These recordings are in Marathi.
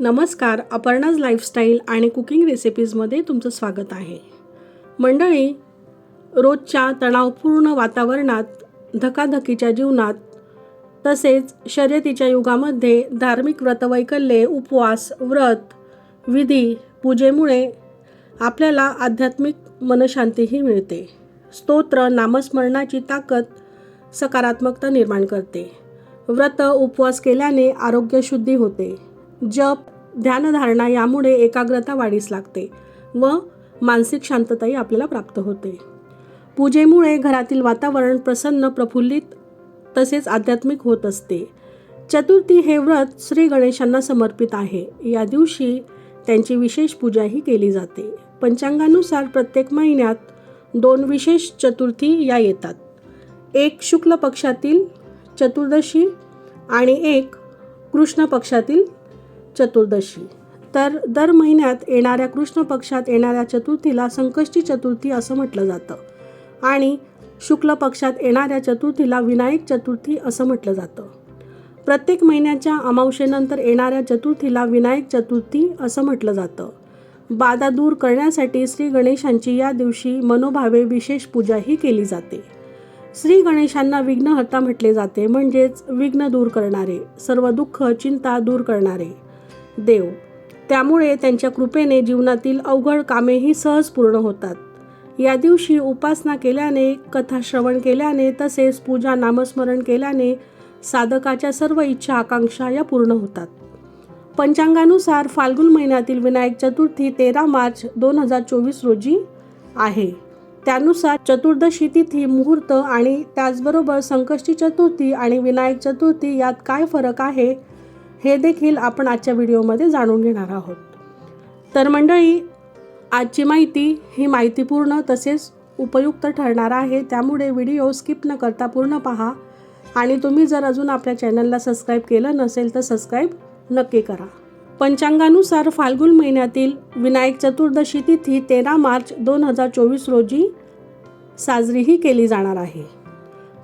नमस्कार अपर्णाज लाईफस्टाईल आणि कुकिंग रेसिपीजमध्ये तुमचं स्वागत आहे. मंडळी रोजच्या तणावपूर्ण वातावरणात धकाधकीच्या जीवनात तसेच शर्यतीच्या युगामध्ये धार्मिक व्रतवैकल्ये उपवास व्रत विधी पूजेमुळे आपल्याला आध्यात्मिक मनशांतीही मिळते. स्तोत्र नामस्मरणाची ताकद सकारात्मकता निर्माण करते. व्रत उपवास केल्याने आरोग्यशुद्धी होते. जप ध्यानधारणा यामुळे एकाग्रता वाढीस लागते व मानसिक शांतताही आपल्याला प्राप्त होते. पूजेमुळे घरातील वातावरण प्रसन्न प्रफुल्लित तसेच आध्यात्मिक होत असते. चतुर्थी हे व्रत श्री गणेशांना समर्पित आहे. या दिवशी त्यांची विशेष पूजाही केली जाते. पंचांगानुसार प्रत्येक महिन्यात दोन विशेष चतुर्थी या येतात. एक शुक्ल पक्षातील चतुर्दशी आणि एक कृष्ण पक्षातील चतुर्दशी. तर दर महिन्यात येणाऱ्या कृष्ण पक्षात येणाऱ्या चतुर्थीला संकष्टी चतुर्थी असं म्हटलं जातं. आणि शुक्ल पक्षात येणाऱ्या चतुर्थीला विनायक चतुर्थी असं म्हटलं जातं. प्रत्येक महिन्याच्या अमावशेनंतर येणाऱ्या चतुर्थीला विनायक चतुर्थी असं म्हटलं जातं. बाधा दूर करण्यासाठी श्री गणेशांची या दिवशी मनोभावे विशेष पूजाही केली जाते. श्री गणेशांना विघ्नहर्ता म्हटले जाते म्हणजेच विघ्न दूर करणारे सर्व दुःख चिंता दूर करणारे. देव. त्यामुळे त्यांच्या कृपेने जीवनातील अवघड कामेही सहज पूर्ण होतात. या दिवशी उपासना केल्याने कथा श्रवण केल्याने तसेच पूजा नामस्मरण केल्याने साधकाच्या सर्व इच्छा आकांक्षा या पूर्ण होतात. पंचांगानुसार फाल्गुन महिन्यातील विनायक चतुर्थी तेरा मार्च दोन हजार चोवीस रोजी आहे. त्यानुसार चतुर्दशी तिथी मुहूर्त आणि त्याचबरोबर संकष्टी चतुर्थी आणि विनायक चतुर्थी यात काय फरक आहे? हे देखील आपण आजच्या व्हिडिओमध्ये जाणून घेणार आहोत. तर मंडळी आजची माहिती ही माहितीपूर्ण तसेच उपयुक्त ठरणार आहे. त्यामुळे व्हिडिओ स्किप न करता पूर्ण पहा. आणि तुम्ही जर अजून आपल्या चॅनलला सबस्क्राईब केलं नसेल तर सबस्क्राईब नक्की करा. पंचांगानुसार फाल्गुन महिन्यातील विनायक चतुर्दशी तिथी तेरा मार्च दोन हजार चोवीस रोजी साजरीही केली जाणार आहे.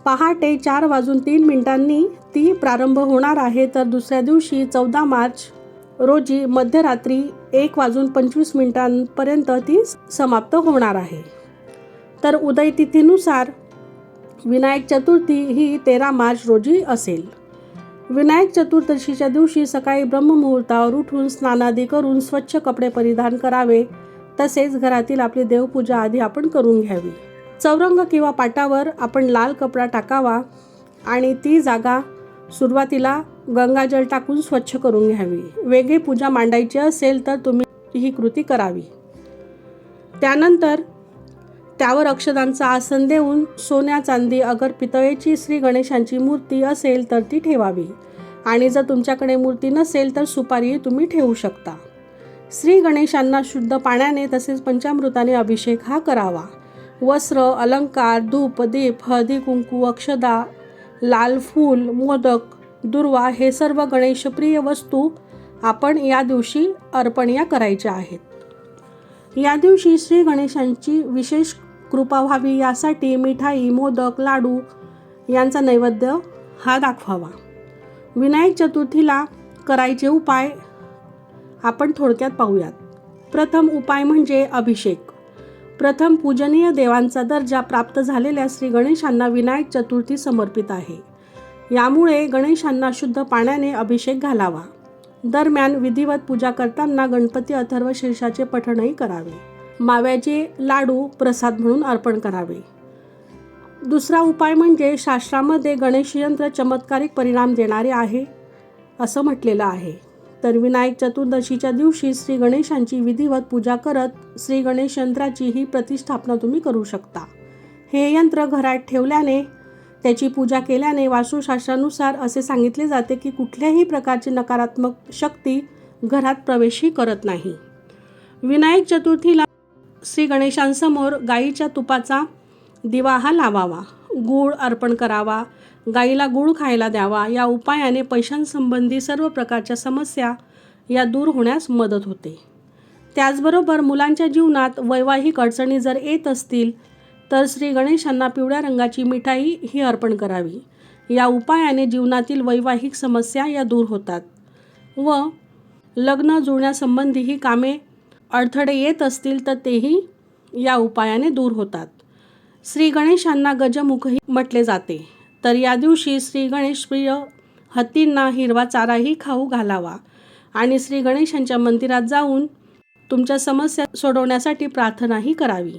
पहाटे चार वाजून तीन मिनिटांनी ती प्रारंभ होणार आहे तर दुसऱ्या दिवशी चौदा मार्च रोजी मध्यरात्री एक वाजून पंचवीस मिनिटांपर्यंत ती समाप्त होणार आहे. तर उदय तिथीनुसार विनायक चतुर्थी ही तेरा मार्च रोजी असेल. विनायक चतुर्दशीच्या दिवशी सकाळी ब्रह्ममुहूर्तावर उठून स्नानादी करून स्वच्छ कपडे परिधान करावे. तसेच घरातील आपली देवपूजा आधी आपण करून घ्यावी. चौरंग किंवा पाटावर आपण लाल कपडा टाकावा आणि ती जागा सुरुवातीला गंगाजल टाकून स्वच्छ करून घ्यावी. वेगळी पूजा मांडायची असेल तर तुम्ही ही कृती करावी. त्यानंतर त्यावर अक्षदांचं आसन देऊन सोन्या चांदी अगर पितळेची श्री गणेशांची मूर्ती असेल तर ती ठेवावी. आणि जर तुमच्याकडे मूर्ती नसेल तर सुपारी तुम्ही ठेवू शकता. श्री गणेशांना शुद्ध पाण्याने तसेच पंचामृताने अभिषेक हा करावा. वस्त्र अलंकार धूप दीप हळदी कुंकू अक्षदा लाल फूल मोदक दुर्वा हे सर्व गणेशप्रिय वस्तू आपण या दिवशी अर्पण या करायच्या आहेत. या दिवशी श्री गणेशांची विशेष कृपा व्हावी यासाठी मिठाई मोदक लाडू यांचा नैवेद्य हा दाखवावा. विनायक चतुर्थीला करायचे उपाय आपण थोडक्यात पाहूयात. प्रथम उपाय म्हणजे अभिषेक. प्रथम पूजनीय देवांचा दर्जा प्राप्त झालेल्या श्री गणेशांना विनायक चतुर्थी समर्पित आहे. यामुळे गणेशांना शुद्ध पाण्याने अभिषेक घालावा. दरम्यान विधिवत पूजा करताना गणपती अथर्व शीर्षाचे पठणही करावे. माव्याचे लाडू प्रसाद म्हणून अर्पण करावे. दुसरा उपाय म्हणजे शास्त्रामध्ये गणेश यंत्र चमत्कारिक परिणाम देणारे आहे असं म्हटलेलं आहे. तर विनायक चतुर्दशीच्या दिवशी श्री गणेशांची विधिवत पूजा करत श्री गणेश यंत्राची ही प्रतिष्ठापना तुम्ही करू शकता. हे यंत्र घरात ठेवल्याने त्याची पूजा केल्याने वास्तुशास्त्रानुसार असे सांगितले जाते की कुठल्याही प्रकारची नकारात्मक शक्ती घरात प्रवेशही करत नाही. विनायक चतुर्थीला श्री गणेशांसमोर गाईच्या तुपाचा दिवा हा लावावा. गूळ अर्पण करावा. गाईला गूळ खायला द्यावा या उपायाने पैशांसंबंधी सर्व प्रकारच्या समस्या या दूर होण्यास मदत होते. त्याचबरोबर मुलांच्या जीवनात वैवाहिक अडचणी जर येत असतील तर श्री गणेशांना पिवळ्या रंगाची मिठाई ही अर्पण करावी. या उपायाने जीवनातील वैवाहिक समस्या या दूर होतात. व लग्न जुळण्यासंबंधी ही कामे अडथळे येत असतील तर तेही या उपायाने दूर होतात. श्री गणेशांना गजमुखही म्हटले जाते. तर या दिवशी श्री गणेश प्रिय हत्तींना हिरवा चाराही खाऊ घालावा. आणि श्री गणेशांच्या मंदिरात जाऊन तुमच्या समस्या सोडवण्यासाठी प्रार्थनाही करावी.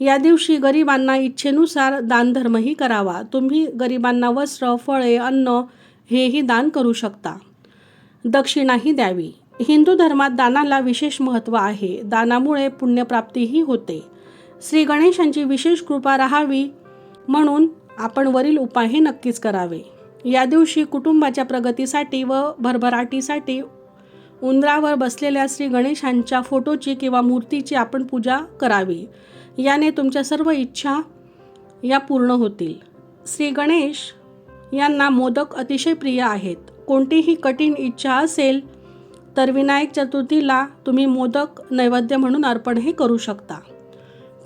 या दिवशी गरिबांना इच्छेनुसार दानधर्मही करावा. तुम्ही गरिबांना वस्त्र फळे अन्न हेही दान करू शकता. दक्षिणाही द्यावी. हिंदू धर्मात दानाला विशेष महत्त्व आहे. दानामुळे पुण्यप्राप्तीही होते. श्री गणेशांची विशेष कृपा राहावी म्हणून आपण वरील उपाय हे नक्कीच करावे. या दिवशी कुटुंबाच्या प्रगतीसाठी व भरभराटीसाठी उंदरावर बसलेल्या श्री गणेशांच्या फोटोची किंवा मूर्तीची आपण पूजा करावी. याने तुमच्या सर्व इच्छा या पूर्ण होतील. श्री गणेश यांना मोदक अतिशय प्रिय आहेत. कोणतीही कठीण इच्छा असेल तर विनायक चतुर्थीला तुम्ही मोदक नैवेद्य म्हणून अर्पण हे करू शकता.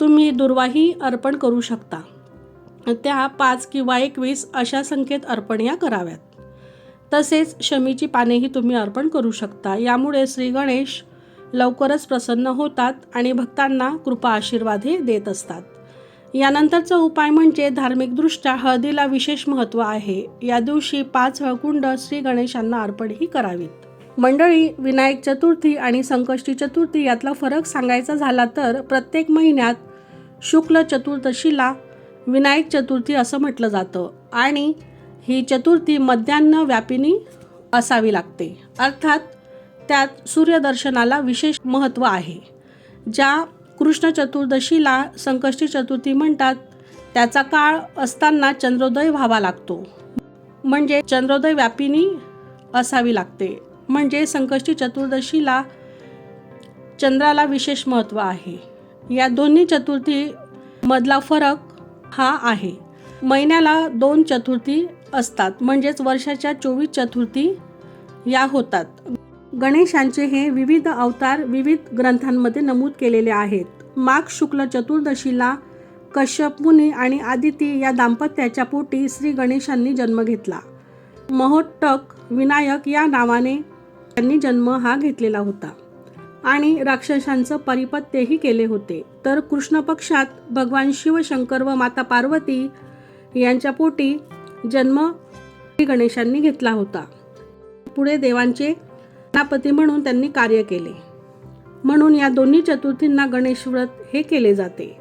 तुम्ही दुर्वाही अर्पण करू शकता. त्या पाच किंवा एकवीस अशा संख्येत अर्पण या कराव्यात. तसेच शमीची पानेही तुम्ही अर्पण करू शकता. यामुळे श्री गणेश लवकरच प्रसन्न होतात आणि भक्तांना कृपा आशीर्वादही देत असतात. यानंतरचा उपाय म्हणजे धार्मिकदृष्ट्या हळदीला विशेष महत्त्व आहे. या दिवशी पाच हळकुंड श्री गणेशांना अर्पणही करावीत. मंडळी विनायक चतुर्थी आणि संकष्टी चतुर्थी यातला फरक सांगायचा झाला तर प्रत्येक महिन्यात शुक्ल चतुर्दशीला विनायक चतुर्थी असं म्हटलं जातं. आणि ही चतुर्थी मध्यान्ह व्यापिनी असावी लागते. अर्थात त्यात सूर्यदर्शनाला विशेष महत्त्व आहे. ज्या कृष्ण चतुर्दशीला संकष्टी चतुर्थी म्हणतात त्याचा काळ असताना चंद्रोदय व्हावा लागतो. म्हणजे चंद्रोदय व्यापिनी असावी लागते. म्हणजे संकष्टी चतुर्दशीला चंद्राला विशेष महत्त्व आहे. या दोन्ही चतुर्थी मधला फरक हा आहे. महिन्याला दोन चतुर्थी असतात म्हणजेच वर्षाच्या चोवीस चतुर्थी या होतात. गणेशांचे हे विविध अवतार विविध ग्रंथांमध्ये नमूद केलेले आहेत. माघ शुक्ल चतुर्दशीला कश्यप मुनी आणि आदिती या दाम्पत्याच्या पोटी श्री गणेशांनी जन्म घेतला. महोट्टक विनायक या नावाने त्यांनी जन्म हा घेतलेला होता. आणि राक्षसांचं परिपत्यही केले होते. तर कृष्ण पक्षात भगवान शिवशंकर व माता पार्वती यांच्या पोटी जन्म गणेशांनी घेतला होता. पुढे देवांचे सेनापती म्हणून त्यांनी कार्य केले. म्हणून या दोन्ही चतुर्थींना गणेश व्रत हे केले जाते.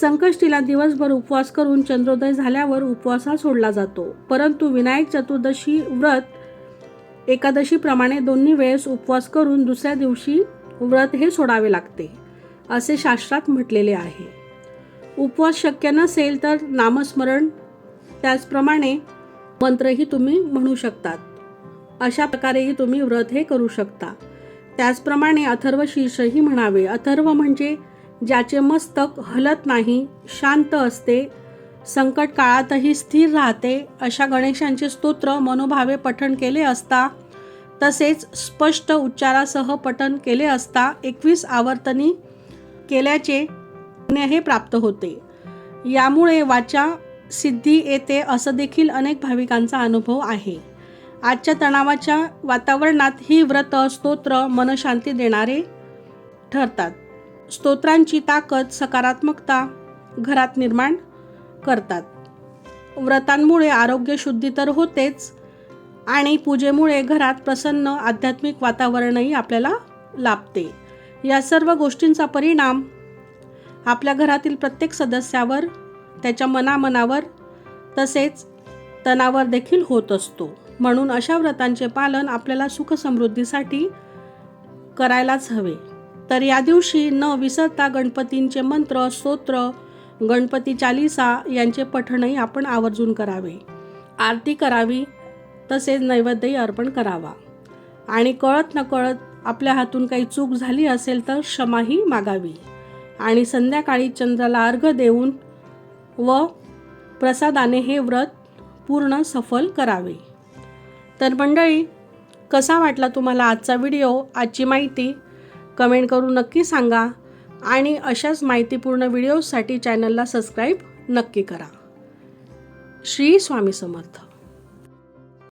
संकष्टीला दिवसभर उपवास करून चंद्रोदय झाल्यावर उपवास हा सोडला जातो. परंतु विनायक चतुर्दशी व्रत एकादशीप्रमाणे दोन्ही वेळेस उपवास करून दुसऱ्या दिवशी व्रत हे सोडावे लागते असे शास्त्रात म्हटलेले आहे. उपवास शक्य नसेल तर नामस्मरण त्याचप्रमाणे मंत्रही तुम्ही म्हणू शकतात. अशा प्रकारेही तुम्ही व्रत हे करू शकता. त्याचप्रमाणे अथर्व शीर्षही म्हणावे. अथर्व म्हणजे ज्याचे मस्तक हलत नाही शांत असते संकट काळातही स्थिर राहते अशा गणेशांचे स्तोत्र मनोभावे पठण केले असता तसेच स्पष्ट उच्चारासह पठण केले असता एकवीस आवर्तनी केल्याचे हे प्राप्त होते. यामुळे वाचा सिद्धी येते असं देखील अनेक भाविकांचा अनुभव आहे. आजच्या तणावाच्या वातावरणात ही व्रत स्तोत्र मनशांती देणारे ठरतात. स्तोत्रांची ताकद सकारात्मकता घरात निर्माण करतात. व्रतांमुळे आरोग्य शुद्धी तर होतेच आणि पूजेमुळे घरात प्रसन्न आध्यात्मिक वातावरणही आपल्याला लाभते. या सर्व गोष्टींचा परिणाम आपल्या घरातील प्रत्येक सदस्यावर त्याच्या मनामनावर तसेच तणावर देखील होत असतो. म्हणून अशा व्रतांचे पालन आपल्याला सुखसमृद्धीसाठी करायलाच हवे. तर या दिवशी न विसरता गणपतींचे मंत्र स्तोत्र गणपती चालिसा यांचे पठणही आपण आवर्जून करावे. आरती करावी. तसेच नैवेद्यही अर्पण करावा. आणि कळत नकळत आपल्या हातून काही चूक झाली असेल तर क्षमाही मागावी. आणि संध्याकाळी चंद्राला अर्घ देऊन व प्रसादाने हे व्रत पूर्ण सफल करावे. तर मंडळी कसा वाटला तुम्हाला आजचा व्हिडिओ? आजची माहिती कमेंट करून नक्की सांगा आणि अशाच माहितीपूर्ण व्हिडिओसाठी चॅनलला सबस्क्राईब नक्की करा. श्री स्वामी समर्थ.